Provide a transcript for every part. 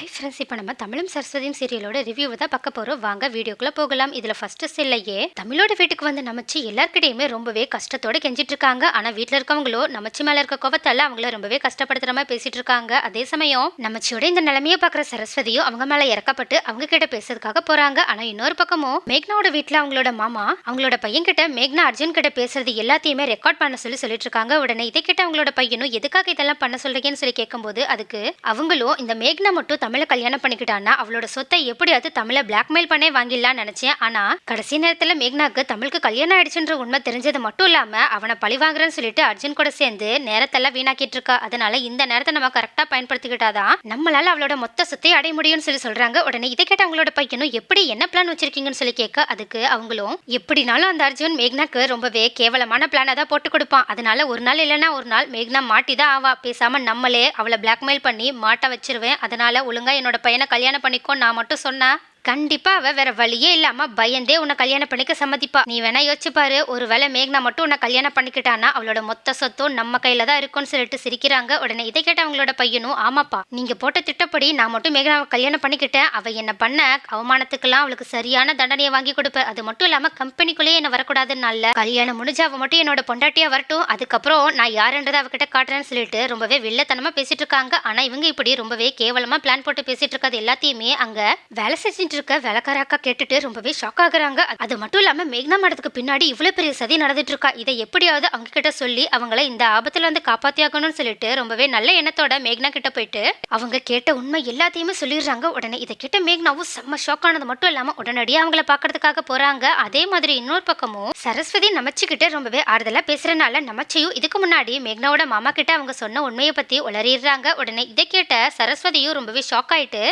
Hi friends இப்போ நம்ம தமிழும் சரஸ்வதியும் சீரியலோட ரிவ்யூவை தான் பார்க்க போகிறோம் வாங்க வீடியோக்குள்ளே போகலாம். இதில் ஃபஸ்ட்டு சில்லையே தமிழோட வீட்டுக்கு வந்து நமச்சு எல்லாருக்கிட்டையுமே ரொம்பவே கஷ்டத்தோட கெஞ்சிட்டு இருக்காங்க. ஆனால் வீட்டில் இருக்கவங்களோ நமச்சி மேலே இருக்க கோவத்தால அவங்கள ரொம்பவே கஷ்டப்படுத்துகிற மாதிரி பேசிட்டு இருக்காங்க. அதே சமயம் நமச்சியோட இந்த நிலைமையை பார்க்குற சரஸ்வதியும் அவங்க மேலே இறக்கப்பட்டு அவங்க கிட்ட பேசுறதுக்காக போகிறாங்க ஆனால் இன்னொரு பக்கமும் மேக்னாவோட வீட்டில் அவங்களோட மாமா அவங்களோட பையன் கிட்ட மேக்னா அர்ஜுன் கிட்ட பேசுறது எல்லாத்தையுமே ரெக்கார்ட் பண்ண சொல்லி சொல்லிட்டு இருக்காங்க. உடனே இதை கிட்ட அவங்களோட பையனும் எதுக்காக இதெல்லாம் பண்ண சொல்றீங்கன்னு சொல்லி கேட்கும்போது அதுக்கு அவங்களும் இந்த மேக்னா மட்டும் தமிழை கல்யாணம் பண்ணிக்கிட்டான்னா அவளோட சொத்தை எப்படியாவது தமிழை பிளாக்மெயில் பண்ணே வாங்கிடலாம்னு நினைச்சேன். ஆனா கடைசி நேரத்துல மேக்னாக்கு தமிழுக்கு கல்யாணம் ஆயிடுச்சுன்ற உண்மை தெரிஞ்சது மட்டும் இல்லாம அவனை பழி வாங்குறேன்னு சொல்லிட்டு அர்ஜுன் கூட சேர்ந்து நேரத்தெல்லாம் வீணாக்கிட்டு இருக்கா. அதனால இந்த நேரத்தை நம்ம கரெக்டா பயன்படுத்திக்கிட்டாதான் நம்மளால அவளோட மொத்த சொத்தை அடைய முடியும்னு சொல்லி சொல்றாங்க. உடனே இதை கேட்ட அவங்களோட பையனும் எப்படி என்ன பிளான் வச்சிருக்கீங்கன்னு சொல்லி கேட்க அதுக்கு அவங்களும் எப்படினாலும் அந்த அர்ஜுன் மேக்னாக்கு ரொம்பவே கேவலமான பிளானை தான் போட்டு கொடுப்பான். அதனால ஒரு நாள் இல்லைன்னா ஒரு நாள் மேக்னா மாட்டி தான் ஆவா. பேசாம நம்மளே அவளை பிளாக்மெயில் பண்ணி மாட்ட வச்சிருவேன். அதனால உள்ள என்னோட பையனை கல்யாணம் பண்ணிக்கோ நான் மட்டும் சொன்னேன். கண்டிப்பா அவ வேற வழியே இல்லாம பயந்தே உன்னை கல்யாணம் பண்ணிக்க சம்மதிப்பா. நீ வேணா யோசிச்சு பாரு. ஒருவேளை மேக்னா மட்டும் உன்னை கல்யாணம் பண்ணிக்கிட்டானா அவளோட மொத்த சொத்தும் நம்ம கையில தான் இருக்கும்னு சொல்லிட்டு சிரிக்கிறாங்க. உடனே இதை கேட்ட அவங்களோட பையனும் ஆமாப்பா நீங்க போட்ட திட்டப்படி நான் மட்டும் மேக்னாவை கல்யாணம் பண்ணிக்கிட்டேன். அவ என்ன பண்ண அவமானத்துக்கெல்லாம் அவளுக்கு சரியான தண்டனையை வாங்கி கொடுப்பேன் அது மட்டும் இல்லாம கம்பெனிக்குள்ளேயே என்ன வரக்கூடாதுன்னு கல்யாணம் முடிஞ்சு அவ மட்டும் என்னோட பொண்டாட்டியா வரட்டும். அதுக்கப்புறம் நான் யாருன்றதை அவகிட்ட காட்டுறேன்னு சொல்லிட்டு ரொம்பவே வில்லத்தனமா பேசிட்டு இருக்காங்க. ஆனா இவங்க இப்படி ரொம்பவே கேவலமா பிளான் போட்டு பேசிட்டு இருக்கிறது எல்லாத்தையுமே அங்க வேலை பேசிட்டு இருக்க வேலைக்காராக்கா கேட்டுட்டு ரொம்பவே ஷாக் ஆகுறாங்க. அது மட்டும் இல்லாம மேக்னா மடத்துக்கு பின்னாடி இவ்வளவு பெரிய சதி நடந்துட்டு இருக்கா? இதை எப்படியாவது அவங்க கிட்ட சொல்லி அவங்கள இந்த ஆபத்துல இருந்து காப்பாத்தியாகணும்னு சொல்லிட்டு ரொம்பவே நல்ல எண்ணத்தோட மேக்னா கிட்ட போயிட்டு அவங்க கேட்ட உண்மை எல்லாத்தையுமே சொல்லிடுறாங்க. உடனே இதை கேட்ட மேக்னாவும் செம்ம ஷாக் ஆனது மட்டும் இல்லாம உடனடியாக அவங்கள பாக்குறதுக்காக போறாங்க. அதே மாதிரி இன்னொரு பக்கமும் சரஸ்வதி நமச்சிக்கிட்ட ரொம்பவே ஆறுதலா பேசுறதுனால நமச்சையும் இதுக்கு முன்னாடி மேக்னாவோட மாமா கிட்ட அவங்க சொன்ன உண்மையை பத்தி உளறிடுறாங்க. உடனே இதை கேட்ட சரஸ்வதியும் ரொம்பவே ஷாக் ஆயிட்டு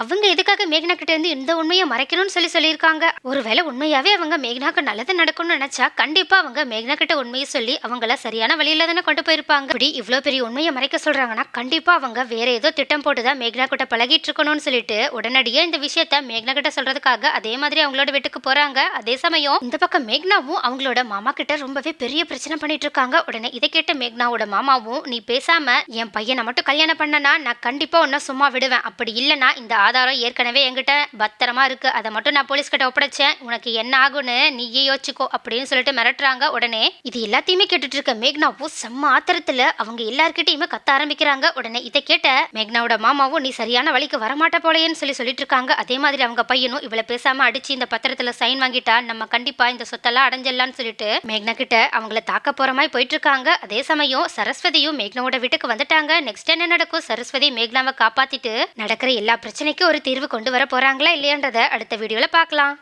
அவங்க எதுக்காக மேக்னா கிட்ட இருந்து இந்த உண்மையை மறைக்கணும்னு சொல்லி சொல்லியிருக்காங்க? ஒருவேளை உண்மையாவே அவங்க மேகனாக்கு நல்லது நடக்கும்னு நினைச்சா கண்டிப்பா அவங்க மேக்னா கிட்ட உண்மையை சொல்லி அவங்கள சரியான வழியில தானே கொண்டு போயிருப்பாங்க. இப்படி இவ்வளோ பெரிய உண்மையை மறைக்க சொல்றாங்கன்னா கண்டிப்பா அவங்க வேற ஏதோ திட்டம் போட்டுதான் மேகனா கிட்ட பழகிட்டு இருக்கணும்னு சொல்லிட்டு உடனடியே இந்த விஷயத்த மேக்னா கிட்ட சொல்றதுக்காக அதே மாதிரி அவங்களோட வீட்டுக்கு போறாங்க. அதே சமயம் இந்த பக்கம் மேக்னாவும் அவங்களோட மாமா கிட்ட ரொம்பவே பெரிய பிரச்சனை பண்ணிட்டு இருக்காங்க. உடனே இதை கேட்ட மேக்னாவோட மாமாவும் நீ பேசாம என் பையனை மட்டும் கல்யாணம் பண்ணனா நான் கண்டிப்பா உன்ன சும்மா விடுவேன். அப்படி இல்லைனா இந்த ஆதாரம் ஏற்கனவே என்கிட்ட பத்திரமா இருக்கு. அதை மட்டும் நான் போலீஸ்கிட்ட ஒப்படைச்சேன். உனக்கு என்ன ஆகும்னு நீயே யோசிச்சுக்கோ அப்படின்னு சொல்லிட்டு மிரட்டுறாங்க உடனே. இது எல்லாத்தையுமே கேட்டுட்டு இருக்க மேக்னாவும் செம்ம ஆத்திரத்துல அவங்க எல்லார்கிட்டயுமே கத்த ஆரம்பிக்கிறாங்க. உடனே இதை கேட்ட மேக்னாவோட மாமாவும் நீ சரியான வழிக்கு வரமாட்ட போலேன்னு சொல்லி சொல்லிட்டு இருக்காங்க. அதே மாதிரி அவங்க பையனும் இவளை பேசாம அடிச்சு இந்த பத்திரத்துல சைன் வாங்கிட்டா நம்ம கண்டிப்பா இந்த சொத்தெல்லாம் அடைஞ்சிடலாம்னு சொல்லிட்டு மேக்னா கிட்ட அவங்கள தாக்க போற மாதிரி போயிட்டு இருக்காங்க. அதே சமயம் சரஸ்வதியும் மேக்னாவோட வீட்டுக்கு வந்துட்டாங்க. நெக்ஸ்ட் என்ன நடக்கும்? சரஸ்வதி மேக்னாவை காப்பாத்திட்டு நடக்கிற எல்லா பிரச்சனையும் பிரச்சனைக்கு ஒரு தீர்வு கொண்டு வர போறாங்களா இல்லையான்றதை அடுத்த வீடியோவில் பார்க்கலாம்.